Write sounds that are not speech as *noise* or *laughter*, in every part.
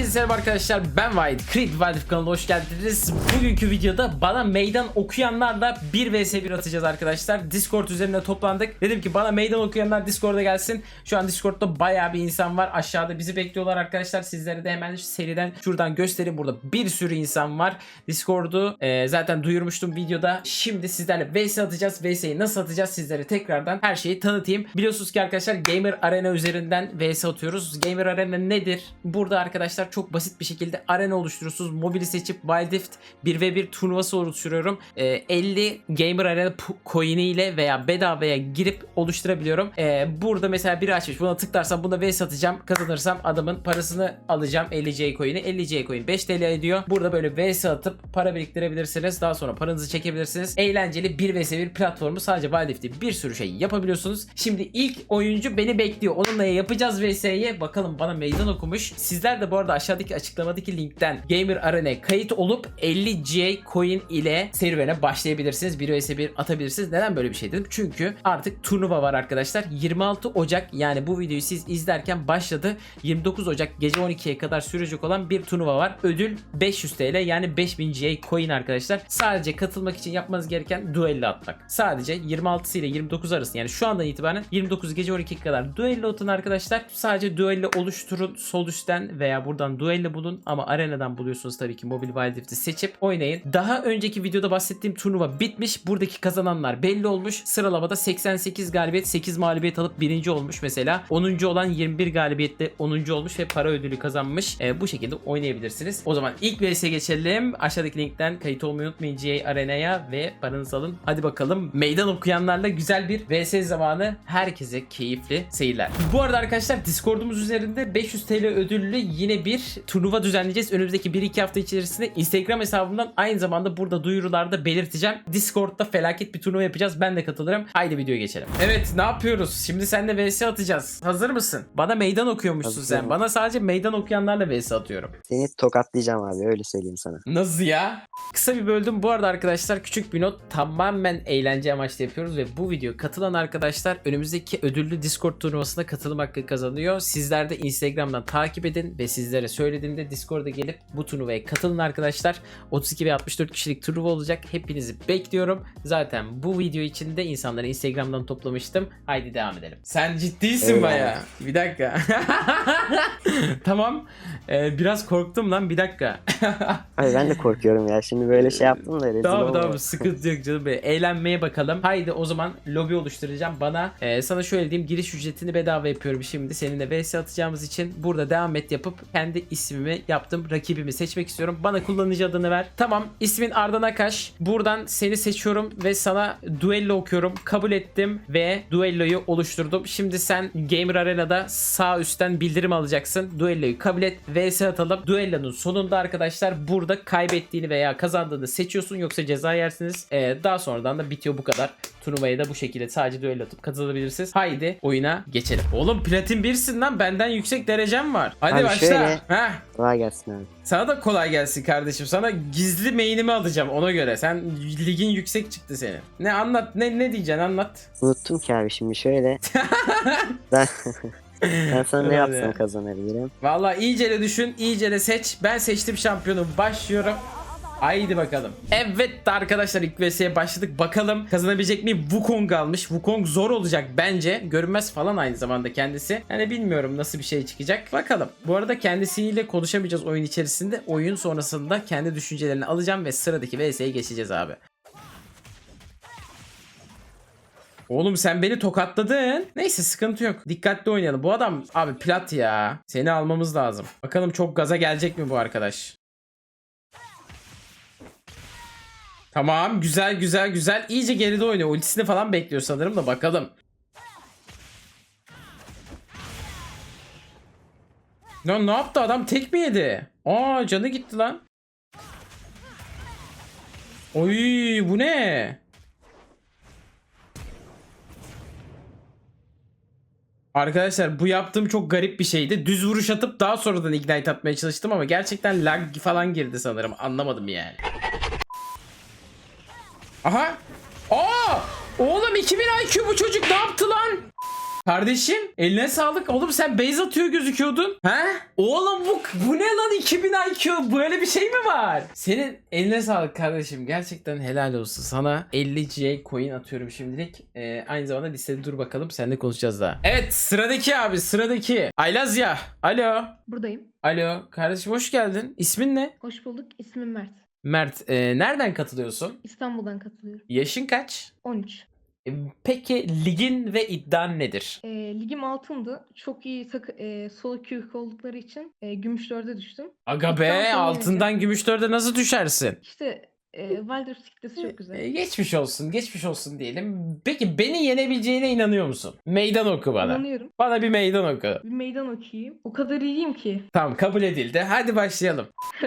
Herkese selam arkadaşlar ben Vahit. Creed Wildlife kanalına hoş geldiniz. Bugünkü videoda bana meydan okuyanlarla 1 vs 1 atacağız arkadaşlar. Discord üzerinde toplandık. Dedim ki bana meydan okuyanlar Discord'a gelsin. Şu an Discord'da baya bir insan var. Aşağıda bizi bekliyorlar arkadaşlar. Sizlere de hemen seriden şuradan göstereyim. Burada bir sürü insan var. Discord'u e, zaten duyurmuştum videoda. Şimdi sizlerle vs atacağız. VS'yi nasıl atacağız sizlere tekrardan her şeyi tanıtayım. Biliyorsunuz ki arkadaşlar Gamer Arena üzerinden vs atıyoruz. Gamer Arena nedir? Burada arkadaşlar çok basit bir şekilde arena oluşturuyorsunuz. Mobili seçip Wild Rift 1v1 turnuvası oluşturuyorum. Ee, 50 Gamer Arena coin'i ile veya bedavaya girip oluşturabiliyorum. Ee, burada mesela biri açmış. Buna tıklarsam buna vs atacağım. Kazanırsam adamın parasını alacağım. 50 J coin'i. 50 J coin 5 TL ediyor. Burada böyle vs atıp para biriktirebilirsiniz. Daha sonra paranızı çekebilirsiniz. Eğlenceli 1 vs 1 platformu sadece Wild Rift'te bir sürü şey yapabiliyorsunuz. Şimdi ilk oyuncu beni bekliyor. Onunla yapacağız vs'yi. Bakalım bana meydan okumuş. Sizler de bu arada aşağıdaki açıklamadaki linkten Gamer Arena'ya kayıt olup 50J coin ile serüvene başlayabilirsiniz. 1 vs 1 atabilirsiniz. Neden böyle bir şey dedim? Çünkü artık turnuva var arkadaşlar. 26 Ocak yani bu videoyu siz izlerken başladı. 29 Ocak gece 12'ye kadar sürecek olan bir turnuva var. Ödül 500 TL yani 5000 J coin arkadaşlar. Sadece katılmak için yapmanız gereken duello atmak. Sadece 26 ile 29 arası yani şu andan itibaren 29 gece 12'ye kadar duello atın arkadaşlar. Sadece duello oluşturun sol üstten veya buradan duello bulun ama arenadan buluyorsunuz tabii ki Mobile Wild Rift'i seçip oynayın. Daha önceki videoda bahsettiğim turnuva bitmiş. Buradaki kazananlar belli olmuş. Sıralamada 88 galibiyet 8 mağlubiyet alıp birinci olmuş mesela. 10. olan 21 galibiyetle 10. olmuş ve para ödülü kazanmış. Ee, bu şekilde oynayabilirsiniz. O zaman ilk VS'e geçelim. Aşağıdaki linkten kayıt olmayı unutmayın GA Arena'ya ve paranızı alın. Hadi bakalım meydan okuyanlarla güzel bir VS zamanı. Herkese keyifli seyirler. Bu arada arkadaşlar Discord'umuz üzerinde 500 TL ödüllü yine bir turnuva düzenleyeceğiz. Önümüzdeki 1-2 hafta içerisinde Instagram hesabımdan aynı zamanda burada duyurularda belirteceğim. Discord'da felaket bir turnuva yapacağız. Ben de katılırım. Haydi videoya geçelim. Evet ne yapıyoruz? Şimdi seninle VS atacağız. Hazır mısın? Bana meydan okuyormuşsun sen. Hazırım. Bana sadece meydan okuyanlarla VS atıyorum. Seni tokatlayacağım abi öyle söyleyeyim sana. Nasıl ya? Kısa bir böldüm. Bu arada arkadaşlar küçük bir not tamamen eğlence amaçlı yapıyoruz ve bu video katılan arkadaşlar önümüzdeki ödüllü Discord turnuvasına katılım hakkı kazanıyor. Sizler de Instagram'dan takip edin ve sizlere söylediğimde Discord'a gelip bu turnuvaya katılın arkadaşlar. 32 ve 64 kişilik turnuva olacak. Hepinizi bekliyorum. Zaten bu video için de insanları Instagram'dan toplamıştım. Haydi devam edelim. Sen ciddisin Eyvallah. baya. Bir dakika. *laughs* tamam. Ee, biraz korktum lan bir dakika. *laughs* Abi ben de korkuyorum ya şimdi böyle şey yaptım da rezil Tamam tamam sıkıntı yok canım benim. Eğlenmeye bakalım. Haydi o zaman lobi oluşturacağım. Bana e, sana şöyle diyeyim giriş ücretini bedava yapıyorum şimdi. Seninle vs atacağımız için burada devam et yapıp kendi ismimi yaptım. Rakibimi seçmek istiyorum. Bana kullanıcı adını ver. Tamam ismin Ardan Akaş. Buradan seni seçiyorum ve sana duello okuyorum. Kabul ettim ve duelloyu oluşturdum. Şimdi sen Gamer Arena'da sağ üstten bildirim alacaksın. Duelloyu kabul et. VS atalım. Duellonun sonunda arkadaşlar burada kaybettiğini veya kazandığını seçiyorsun yoksa ceza yersiniz. Ee, daha sonradan da bitiyor bu kadar. Turnuvaya da bu şekilde sadece duello atıp katılabilirsiniz. Haydi oyuna geçelim. Oğlum platin 1'sin lan benden yüksek derecem var. Hadi Abi başla. şöyle- Heh. Kolay gelsin abi. Sana da kolay gelsin kardeşim. Sana gizli main'imi alacağım ona göre. Sen ligin yüksek çıktı senin. Ne anlat ne ne diyeceksin anlat. Unuttum ki abi şimdi şöyle. *laughs* ben, ben sana ne ya. yapsam kazanabilirim. Vallahi iyice de düşün, iyice de seç. Ben seçtim şampiyonu. Başlıyorum. Haydi bakalım. Evet arkadaşlar ilk VS'ye başladık. Bakalım kazanabilecek miyim? Wukong almış. Wukong zor olacak bence. Görünmez falan aynı zamanda kendisi. Yani bilmiyorum nasıl bir şey çıkacak. Bakalım. Bu arada kendisiyle konuşamayacağız oyun içerisinde. Oyun sonrasında kendi düşüncelerini alacağım ve sıradaki VS'ye geçeceğiz abi. Oğlum sen beni tokatladın. Neyse sıkıntı yok. Dikkatli oynayalım. Bu adam abi plat ya. Seni almamız lazım. Bakalım çok gaza gelecek mi bu arkadaş? Tamam güzel güzel güzel. İyice geride oynuyor. Ultisini falan bekliyor sanırım da bakalım. Ya ne yaptı adam tek mi yedi? Aa canı gitti lan. Oy bu ne? Arkadaşlar bu yaptığım çok garip bir şeydi. Düz vuruş atıp daha sonradan ignite atmaya çalıştım ama gerçekten lag falan girdi sanırım. Anlamadım yani. Aha! Aa! Oğlum 2000 IQ bu çocuk ne yaptı lan? Kardeşim eline sağlık. Oğlum sen base atıyor gözüküyordun. He? Oğlum bu, bu ne lan 2000 IQ? Böyle bir şey mi var? Senin eline sağlık kardeşim. Gerçekten helal olsun. Sana 50C coin atıyorum şimdilik. Ee, aynı zamanda listede dur bakalım. Seninle konuşacağız daha. Evet sıradaki abi sıradaki. Aylazya. Alo. Buradayım. Alo kardeşim hoş geldin. İsmin ne? Hoş bulduk. İsmim Mert. Mert. e, nereden katılıyorsun? İstanbul'dan katılıyorum. Yaşın kaç? 13. E, Peki ligin ve iddian nedir? Ee, ligim altındı. Çok iyi takı, e, solo queue oldukları için e, gümüş dörde düştüm. Aga be sonra altından gümüş dörde nasıl düşersin? İşte e, Wilders kitlesi çok güzel. E, geçmiş olsun, geçmiş olsun diyelim. Peki beni yenebileceğine inanıyor musun? Meydan oku bana. İnanıyorum. Bana bir meydan oku. Bir meydan okuyayım. O kadar iyiyim ki. Tamam kabul edildi. Hadi başlayalım. *laughs*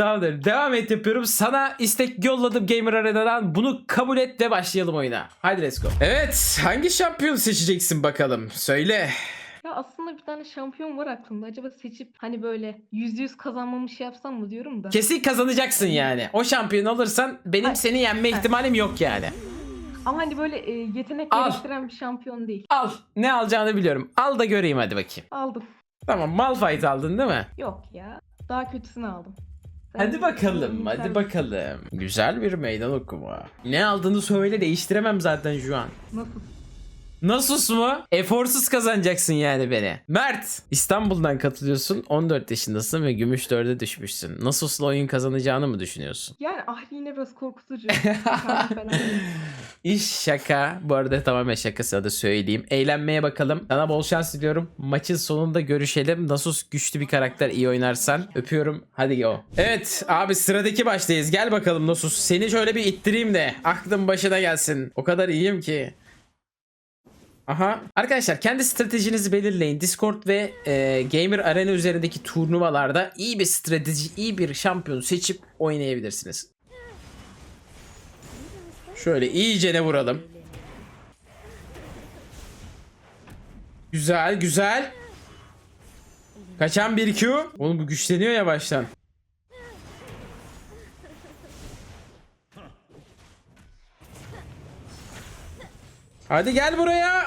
Tamamdır. Devam et yapıyorum. Sana istek yolladım Gamer Arena'dan. Bunu kabul et ve başlayalım oyuna. Hadi let's go. Evet. Hangi şampiyon seçeceksin bakalım? Söyle. Ya aslında bir tane şampiyon var aklımda. Acaba seçip hani böyle yüzde yüz kazanmamı şey yapsam mı diyorum da. Kesin kazanacaksın yani. O şampiyon olursan benim Hayır. seni yenme ihtimalim yok yani. Ama hani böyle e, yetenek Al. gerektiren bir şampiyon değil. Al. Ne alacağını biliyorum. Al da göreyim hadi bakayım. Aldım. Tamam Malphite aldın değil mi? Yok ya. Daha kötüsünü aldım. Hadi bakalım, hadi bakalım. Güzel bir meydan okuma. Ne aldığını söyle değiştiremem zaten şu an. Nasıl? Nasus mu? Eforsuz kazanacaksın yani beni. Mert, İstanbul'dan katılıyorsun. 14 yaşındasın ve gümüş 4'e düşmüşsün. Nasus'la oyun kazanacağını mı düşünüyorsun? Yani ahli yine biraz korkutucu. *laughs* İş şaka. Bu arada tamamen şakası da söyleyeyim. Eğlenmeye bakalım. Sana bol şans diliyorum. Maçın sonunda görüşelim. Nasus güçlü bir karakter iyi oynarsan. Öpüyorum. Hadi go. Evet abi sıradaki baştayız. Gel bakalım Nasus. Seni şöyle bir ittireyim de aklın başına gelsin. O kadar iyiyim ki. Aha. Arkadaşlar kendi stratejinizi belirleyin. Discord ve e, Gamer Arena üzerindeki turnuvalarda iyi bir strateji, iyi bir şampiyon seçip oynayabilirsiniz. Şöyle iyice ne vuralım. Güzel güzel. Kaçan bir Q. Oğlum bu güçleniyor ya baştan. Hadi gel buraya.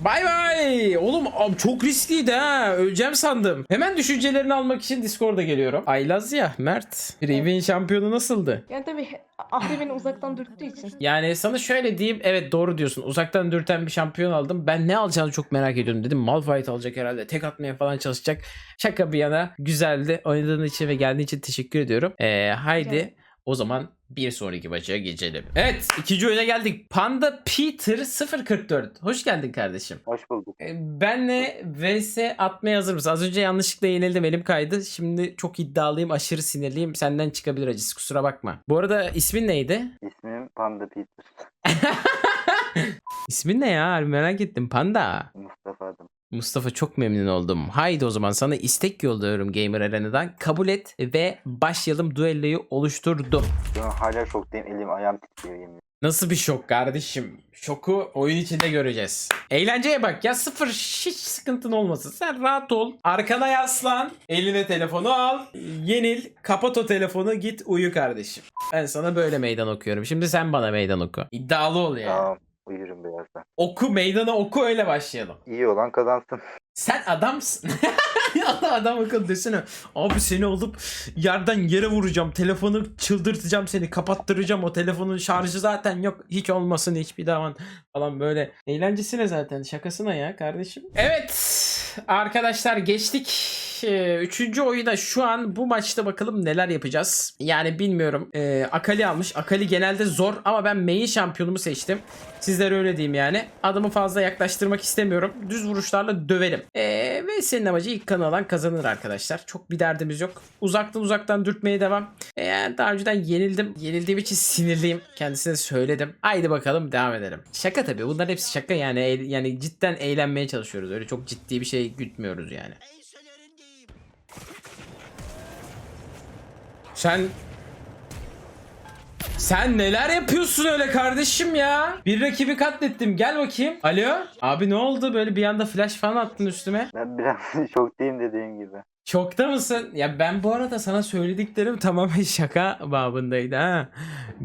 Bay bay. Oğlum ab- çok riskliydi ha. Öleceğim sandım. Hemen düşüncelerini almak için Discord'a geliyorum. Aylaz ya Mert. Riven şampiyonu nasıldı? Yani tabii ahli beni uzaktan dürttüğü için. Yani sana şöyle diyeyim. Evet doğru diyorsun. Uzaktan dürten bir şampiyon aldım. Ben ne alacağını çok merak ediyorum dedim. Malphite alacak herhalde. Tek atmaya falan çalışacak. Şaka bir yana güzeldi. Oynadığın için ve geldiğin için teşekkür ediyorum. Ee, haydi Evet. O zaman bir sonraki maça geçelim. Evet ikinci oyuna geldik. Panda Peter 044. Hoş geldin kardeşim. Hoş bulduk. Ee, Benle vs atmaya hazır mısın? Az önce yanlışlıkla yenildim elim kaydı. Şimdi çok iddialıyım aşırı sinirliyim. Senden çıkabilir acısı kusura bakma. Bu arada ismin neydi? İsmim Panda Peter. *laughs* İsmin ne ya? Merak ettim. Panda. Mustafa çok memnun oldum. Haydi o zaman sana istek yolluyorum Gamer Arena'dan. Kabul et ve başlayalım duelloyu oluşturdum. An hala şoktayım. Elim ayağım titriyor yemin. Nasıl bir şok kardeşim? Şoku oyun içinde göreceğiz. Eğlenceye bak ya sıfır hiç sıkıntın olmasın. Sen rahat ol. Arkana yaslan. Eline telefonu al. Yenil. Kapat o telefonu git uyu kardeşim. Ben sana böyle meydan okuyorum. Şimdi sen bana meydan oku. İddialı ol ya. Tamam. Uyurum birazdan. Oku meydanı oku öyle başlayalım. İyi olan kazansın. Sen adamsın. *laughs* Allah adam akıllı desene. Abi seni alıp yerden yere vuracağım. Telefonu çıldırtacağım seni. Kapattıracağım. O telefonun şarjı zaten yok. Hiç olmasın hiçbir zaman falan böyle. Eğlencesine zaten. Şakasına ya kardeşim. Evet. Arkadaşlar geçtik. Ee, Üçüncü oyuna şu an bu maçta bakalım neler yapacağız. Yani bilmiyorum. Ee, Akali almış. Akali genelde zor ama ben main şampiyonumu seçtim. Sizlere öyle diyeyim yani. Adımı fazla yaklaştırmak istemiyorum. Düz vuruşlarla döverim. Ee, ve senin amacı ilk kan alan kazanır arkadaşlar. Çok bir derdimiz yok. Uzaktan uzaktan dürtmeye devam. Ee, daha önceden yenildim. Yenildiğim için *laughs* sinirliyim. Kendisine söyledim. Haydi bakalım devam edelim. Şaka tabii. Bunlar hepsi şaka yani. Yani cidden eğlenmeye çalışıyoruz. Öyle çok ciddi bir şey gütmüyoruz yani. Sen sen neler yapıyorsun öyle kardeşim ya? Bir rakibi katlettim. Gel bakayım. Alo? Abi ne oldu? Böyle bir anda flash falan attın üstüme. Ben biraz *laughs* şoktayım dediğim gibi. Şokta mısın? Ya ben bu arada sana söylediklerim tamamen *laughs* şaka babındaydı ha.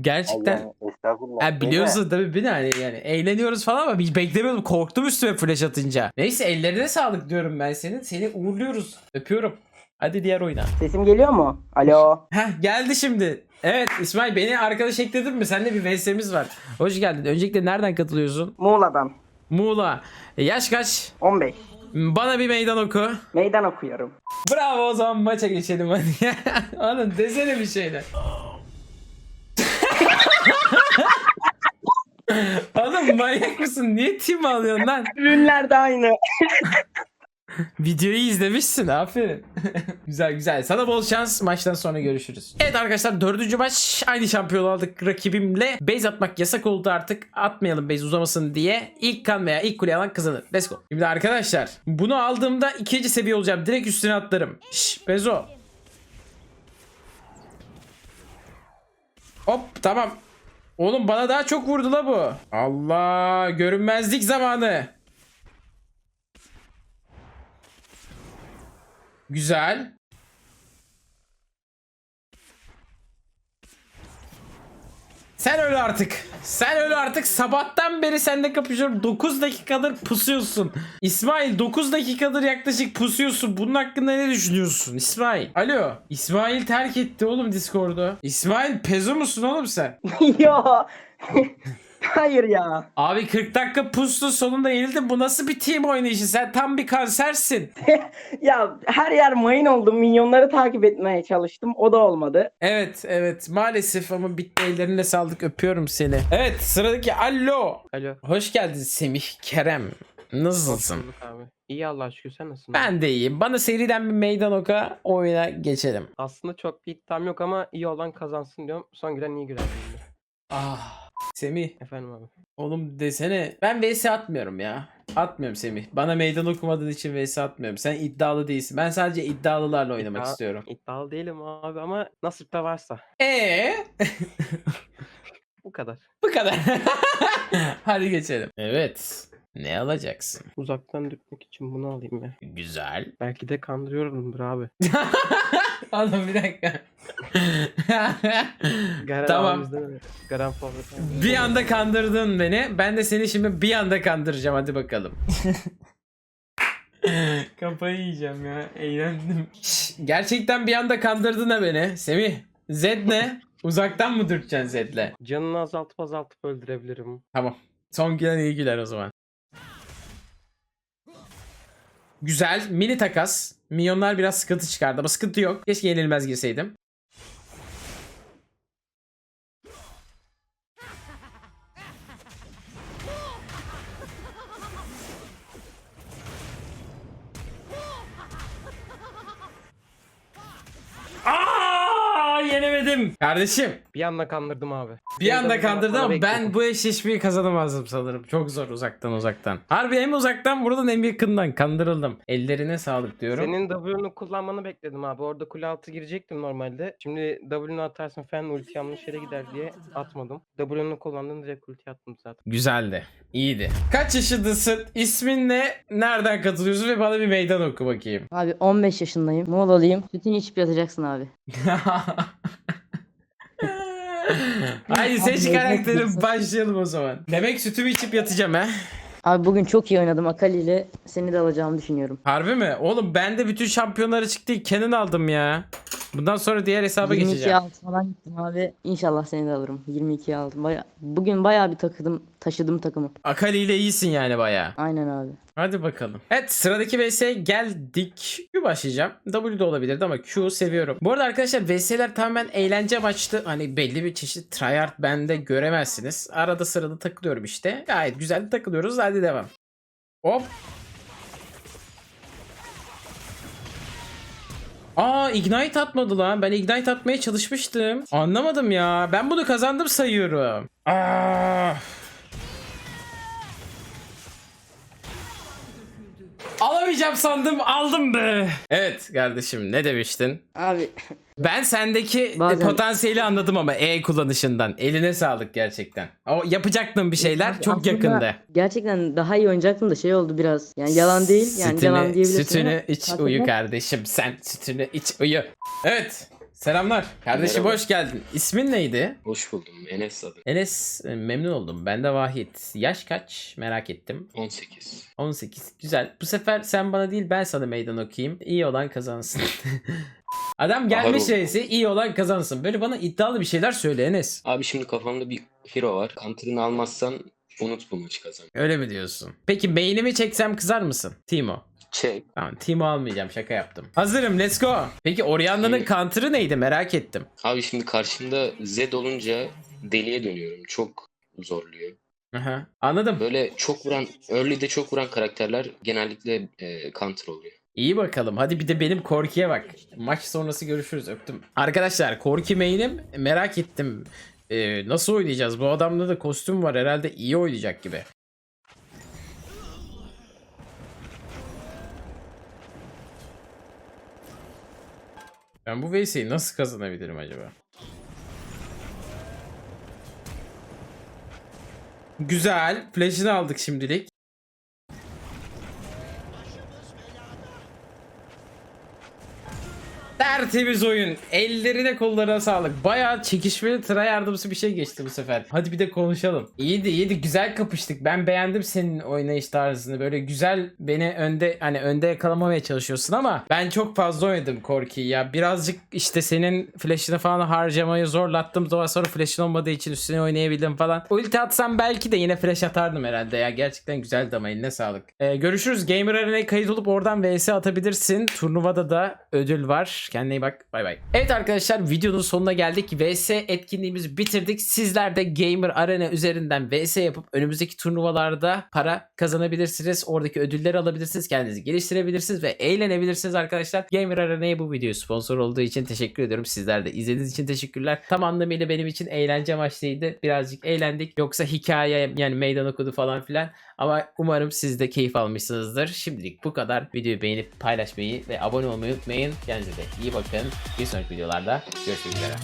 Gerçekten Allah'ım Estağfurullah. Ha, biliyorsun tabii bir de hani yani eğleniyoruz falan ama hiç beklemiyordum. Korktum üstüme flash atınca. Neyse ellerine sağlık diyorum ben senin. Seni uğurluyoruz. Öpüyorum. Hadi diğer oyuna. Sesim geliyor mu? Alo. Heh geldi şimdi. Evet İsmail beni arkadaş ekledin mi? Seninle bir VS'miz var. Hoş geldin. Öncelikle nereden katılıyorsun? Muğla'dan. Muğla. E, yaş kaç? 15. Bana bir meydan oku. Meydan okuyorum. Bravo o zaman maça geçelim hadi. *laughs* Oğlum desene bir şeyler. *laughs* Oğlum manyak mısın? Niye tim alıyorsun lan? Ürünler de aynı. *laughs* *laughs* Videoyu izlemişsin aferin. *laughs* güzel güzel. Sana bol şans. Maçtan sonra görüşürüz. Evet arkadaşlar dördüncü maç. Aynı şampiyon aldık rakibimle. Base atmak yasak oldu artık. Atmayalım base uzamasın diye. İlk kan veya ilk kule alan kazanır. Let's go. Şimdi arkadaşlar bunu aldığımda ikinci seviye olacağım. Direkt üstüne atlarım. Şşş Bezo. Hop tamam. Oğlum bana daha çok vurdu la bu. Allah görünmezlik zamanı. Güzel. Sen öyle artık. Sen öyle artık. Sabahtan beri seninle kapışıyorum. 9 dakikadır pusuyorsun. İsmail 9 dakikadır yaklaşık pusuyorsun. Bunun hakkında ne düşünüyorsun? İsmail. Alo. İsmail terk etti oğlum Discord'u. İsmail pezo musun oğlum sen? *laughs* Yo. Hayır ya. Abi 40 dakika pustu sonunda yenildin. Bu nasıl bir team oynayışı? Sen tam bir kansersin. *laughs* Ya her yer mayın oldu. Minyonları takip etmeye çalıştım. O da olmadı. Evet evet maalesef ama bitti ellerine sağlık öpüyorum seni. Evet sıradaki alo. Alo. Hoş geldin Semih Kerem. Nasılsın? Bulduk abi. İyi Allah şükür sen nasılsın? Ben de iyiyim. Bana seriden bir meydan oka oyuna geçelim. Aslında çok bir iddiam yok ama iyi olan kazansın diyorum. Son gülen iyi güler. diyorum. Ah Semih Efendim abi. oğlum desene. Ben vs atmıyorum ya. Atmıyorum Semih. Bana meydan okumadığın için vs atmıyorum. Sen iddialı değilsin. Ben sadece iddialılarla oynamak İddia- istiyorum. İddialı değilim abi ama nasip de varsa. Ee? *laughs* Bu kadar. Bu kadar. *laughs* Hadi geçelim. Evet. Ne alacaksın? Uzaktan dürtmek için bunu alayım ya. Güzel. Belki de kandırıyorumdur abi. *laughs* Oğlum bir dakika. *laughs* Garan Tamam. Garan bir anda kandırdın beni. Ben de seni şimdi bir anda kandıracağım. Hadi bakalım. *laughs* Kafayı yiyeceğim ya. Eğlendim. Gerçekten bir anda kandırdın ha beni. Semih. Zed ne? Uzaktan mı dürteceksin Zed'le? Canını azaltıp azaltıp öldürebilirim. Tamam. Son gülen iyi güler o zaman. Güzel. Mini takas. Milyonlar biraz sıkıntı çıkardı ama sıkıntı yok. Keşke yenilmez girseydim. Yenemedim. Kardeşim Bir anda kandırdım abi. bir anda Meydanı kandırdı bana ama ben bu eşleşmeyi kazanamazdım sanırım. Çok zor uzaktan uzaktan. Harbi hem uzaktan buradan hem yakından kandırıldım. Ellerine sağlık diyorum. Senin W'nu kullanmanı bekledim abi. Orada kule altı girecektim normalde. Şimdi W'nu atarsın fen ulti yanlış yere gider diye atmadım. W'nu kullandın direkt ulti attım zaten. Güzeldi. İyiydi. Kaç yaşındasın? İsmin ne? Nereden katılıyorsun ve bana bir meydan oku bakayım. Abi 15 yaşındayım. Muğla'lıyım. Sütünü içip yatacaksın abi. *laughs* *laughs* Haydi seç bekliyorsun. başlayalım o zaman. Demek sütümü içip yatacağım ha. Abi bugün çok iyi oynadım. Akali ile seni de alacağımı düşünüyorum. Harbi mi? Oğlum ben de bütün şampiyonları çıktı. Canon aldım ya. Bundan sonra diğer hesaba 22 geçeceğim. alt falan gittim abi. İnşallah seni de alırım. 22 aldım. Baya... Bugün bayağı bir takıdım, taşıdım takımı. Akali ile iyisin yani baya. Aynen abi. Hadi bakalım. Evet sıradaki VS geldik. Q başlayacağım. W de olabilirdi ama Q seviyorum. Bu arada arkadaşlar VS'ler tamamen eğlence amaçlı. Hani belli bir çeşit tryhard bende göremezsiniz. Arada sırada takılıyorum işte. Gayet güzel takılıyoruz. Hadi devam. Hop. Aa ignite atmadı lan. Ben ignite atmaya çalışmıştım. Anlamadım ya. Ben bunu kazandım sayıyorum. Aa. Alamayacağım sandım aldım be. Evet kardeşim ne demiştin? Abi Ben sendeki Bazen- potansiyeli anladım ama E kullanışından. Eline sağlık gerçekten. O yapacaktın bir şeyler Abi çok aslında yakında. Gerçekten daha iyi oynayacaktım da şey oldu biraz. Yani yalan değil. Yani sütünü, yalan diyebilirsin. Sütünü ama iç hakikaten- uyu kardeşim sen sütünü iç uyu. Evet Selamlar. Kardeşim Merhaba. hoş geldin. İsmin neydi? Hoş buldum. Enes adı. Enes e, memnun oldum. Ben de Vahit. Yaş kaç? Merak ettim. 18. 18. Güzel. Bu sefer sen bana değil ben sana meydan okuyayım. İyi olan kazansın. *laughs* Adam gelmiş reisi iyi olan kazansın. Böyle bana iddialı bir şeyler söyle Enes. Abi şimdi kafamda bir hero var. Counter'ını almazsan unut bu maçı kazan. Öyle mi diyorsun? Peki beynimi çeksem kızar mısın? Timo. Çek. Tamam Timo almayacağım şaka yaptım. Hazırım let's go. Peki Orianna'nın Şimdi- counter'ı neydi merak ettim. Abi şimdi karşımda Z olunca deliye dönüyorum. Çok zorluyor. Aha, anladım. Böyle çok vuran, early'de çok vuran karakterler genellikle e, counter oluyor. İyi bakalım. Hadi bir de benim Korki'ye bak. Maç sonrası görüşürüz. Öptüm. Arkadaşlar Korki main'im merak ettim. Ee, nasıl oynayacağız? Bu adamda da kostüm var. Herhalde iyi oynayacak gibi. Ben bu VS'yi nasıl kazanabilirim acaba? Güzel. Flash'ını aldık şimdilik. Tertemiz oyun. Ellerine kollarına sağlık. Bayağı çekişmeli tıra yardımcısı bir şey geçti bu sefer. Hadi bir de konuşalım. İyiydi iyiydi güzel kapıştık. Ben beğendim senin oynayış tarzını. Böyle güzel beni önde hani önde yakalamamaya çalışıyorsun ama ben çok fazla oynadım Korki'yi ya. Birazcık işte senin flash'ını falan harcamayı zorlattım. Daha sonra flash'ın olmadığı için üstüne oynayabildim falan. Ulti atsam belki de yine flash atardım herhalde ya. Gerçekten güzeldi ama eline sağlık. Ee, görüşürüz. Gamer Arena'ya kayıt olup oradan vs atabilirsin. Turnuvada da ödül var. Kendine iyi bak. Bay bay. Evet arkadaşlar videonun sonuna geldik. VS etkinliğimizi bitirdik. Sizler de Gamer Arena üzerinden VS yapıp önümüzdeki turnuvalarda para kazanabilirsiniz. Oradaki ödülleri alabilirsiniz. Kendinizi geliştirebilirsiniz ve eğlenebilirsiniz arkadaşlar. Gamer Arena'ya bu video sponsor olduğu için teşekkür ediyorum. Sizler de izlediğiniz için teşekkürler. Tam anlamıyla benim için eğlence amaçlıydı. Birazcık eğlendik. Yoksa hikaye yani meydan okudu falan filan. Ama umarım siz de keyif almışsınızdır. Şimdilik bu kadar. Videoyu beğenip paylaşmayı ve abone olmayı unutmayın. Kendinize de iyi bakın. Bir sonraki videolarda görüşmek üzere.